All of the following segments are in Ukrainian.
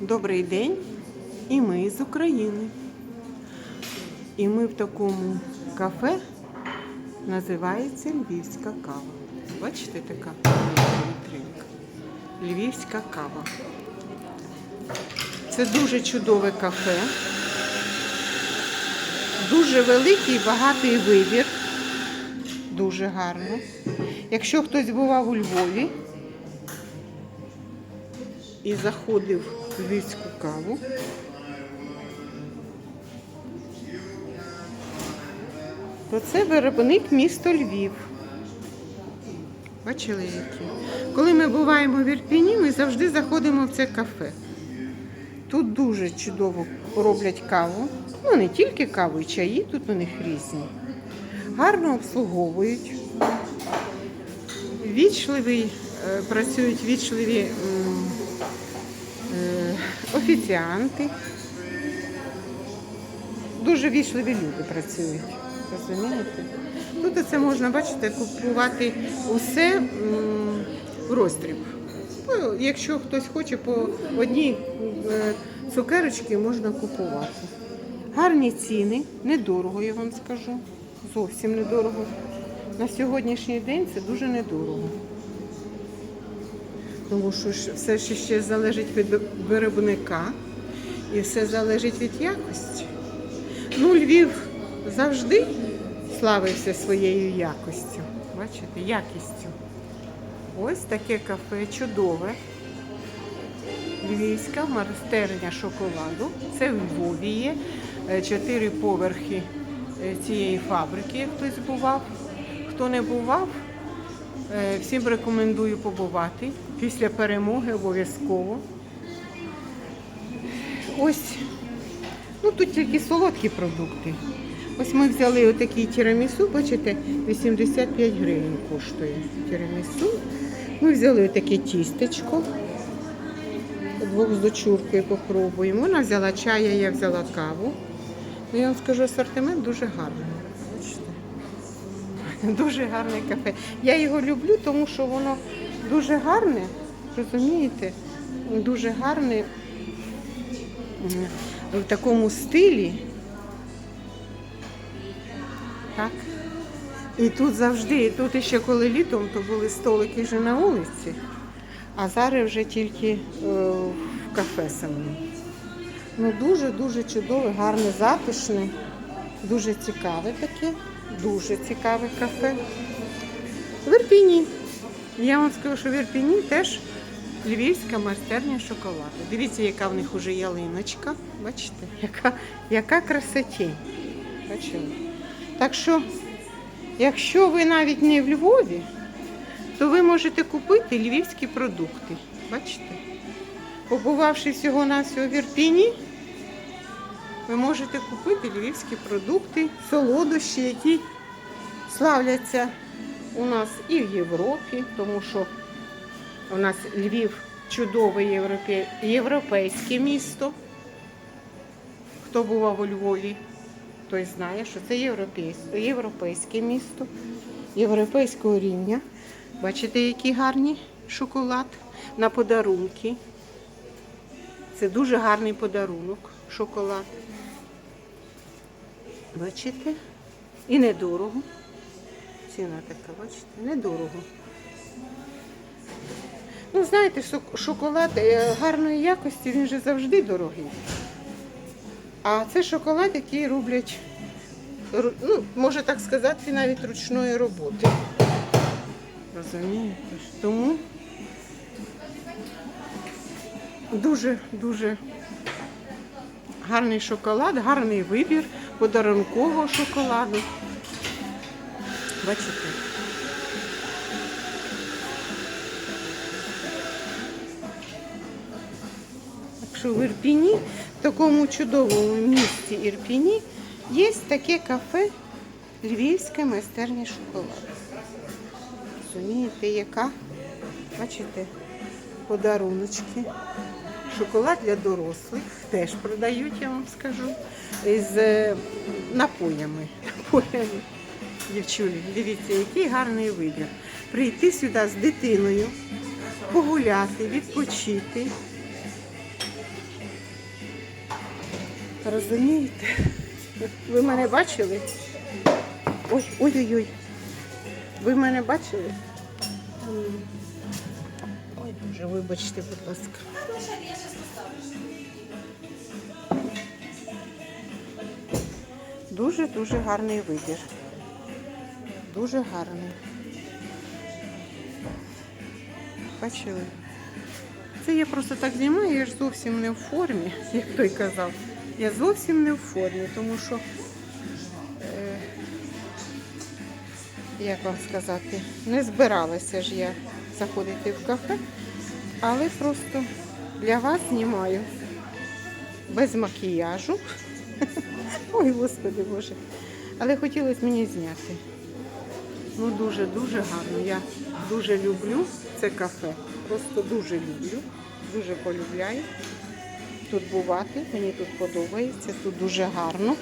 Добрий день. І ми з України. І ми в такому кафе називається Львівська кава. Бачите, така вітринка. Львівська кава. Це дуже чудове кафе. Дуже великий, багатий вибір. Дуже гарно. Якщо хтось бував у Львові і заходив львівську каву, то це виробник місто Львів. Бачили які? Коли ми буваємо в Ірпіні, ми завжди заходимо в це кафе. Тут дуже чудово роблять каву. Ну, не тільки каву, і чаї тут у них різні. Гарно обслуговують. Вічливий, е, працюють вічливі офіціанти. Дуже вічливі люди працюють. Розумієте? Тут це можна, бачите, купувати усе в роздріб. Ну, якщо хтось хоче по одній е, цукерочці можна купувати. Гарні ціни, недорого, я вам скажу. Зовсім недорого. На сьогоднішній день це дуже недорого. Тому що все ще залежить від виробника і все залежить від якості. Ну, Львів завжди славився своєю якостю. Бачите, якістю. Ось таке кафе чудове. Львівська майстерня шоколаду. Це в Львові є. Е, Чотири поверхи е, цієї фабрики, як хтось бував. Хто не бував, е, всім рекомендую побувати. Після перемоги обов'язково. Ось, ну тут тільки солодкі продукти. Ось ми взяли отакий тірамісу, бачите, 85 гривень коштує тірамісу. Ми взяли отаке тістечко. Двох з дочуркою попробуємо. Вона взяла чай, я взяла каву. Ну, я вам скажу, асортимент дуже гарний. Бачите? Дуже гарне кафе. Я його люблю, тому що воно дуже гарне, розумієте? Дуже гарне м, в такому стилі. Так. І тут завжди, і тут ще коли літом, то були столики вже на вулиці, а зараз вже тільки е, в кафе самому. Ну дуже-дуже чудове, гарне, затишне, дуже цікаве таке, дуже цікаве кафе. В Ірпіні. Я вам скажу, що в Ірпіні теж львівська майстерня шоколаду. Дивіться, яка в них уже ялиночка. Бачите, яка, яка красотень. Бачили? Так що, якщо ви навіть не в Львові, то ви можете купити львівські продукти. Бачите? Побувавши всього на всього в Ірпіні, ви можете купити львівські продукти, солодощі, які славляться у нас і в Європі, тому що у нас Львів чудове європе- європейське місто. Хто бував у Львові, той знає, що це європейське, європейське місто, європейського рівня. Бачите, який гарний шоколад на подарунки. Це дуже гарний подарунок, шоколад. Бачите? І недорого. Ціна така, бачите, недорого. Ну, знаєте, шоколад е, гарної якості, він же завжди дорогий. А це шоколад, який роблять, ну, можна так сказати, навіть ручної роботи. Розумієте? Тому дуже-дуже гарний шоколад, гарний вибір подарункового шоколаду. Бачите? Що в Ірпіні, в такому чудовому місті Ірпіні, є таке кафе Львівська майстерня шоколаду. Розумієте, яка? Бачите, подаруночки. Шоколад для дорослих теж продають, я вам скажу. З е, напоями. напоями. Дівчулі, дивіться, який гарний вибір. Прийти сюди з дитиною, погуляти, відпочити. Розумієте? Ви мене бачили? Ой, ой-ой-ой. Ви мене бачили? Ой, Боже, вибачте, будь ласка. Дуже-дуже гарний вибір. Дуже гарний. Бачили? Це я просто так знімаю, я ж зовсім не в формі, як той казав. Я зовсім не в формі, тому що, е, як вам сказати, не збиралася ж я заходити в кафе, але просто для вас знімаю без макіяжу. Ой, господи Боже. Але хотілося мені зняти. Ну, дуже-дуже гарно. Я дуже люблю це кафе. Просто дуже люблю, дуже полюбляю тут бувати. Мені тут подобається, тут дуже гарно.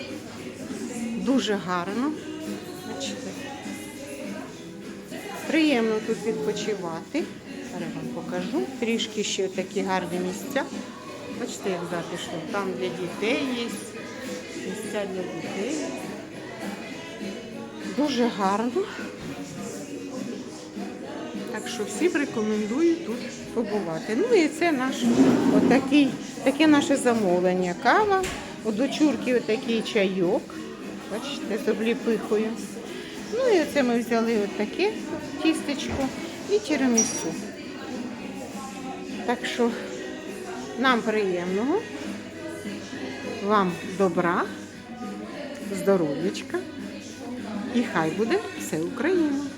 Дуже гарно. Бачите. Приємно тут відпочивати. Зараз вам покажу. Трішки ще такі гарні місця. Бачите, як затишно. Там для дітей є. Місця для дітей. Дуже гарно. Так що всім рекомендую тут побувати. Ну і це наш отакий, таке наше замовлення. Кава, у дочурки отакий чайок. Бачите, з обліпихою. Ну і оце ми взяли отаке тістечко і тірамісу. Так що нам приємного, вам добра, здоров'ячка і хай буде все Україна.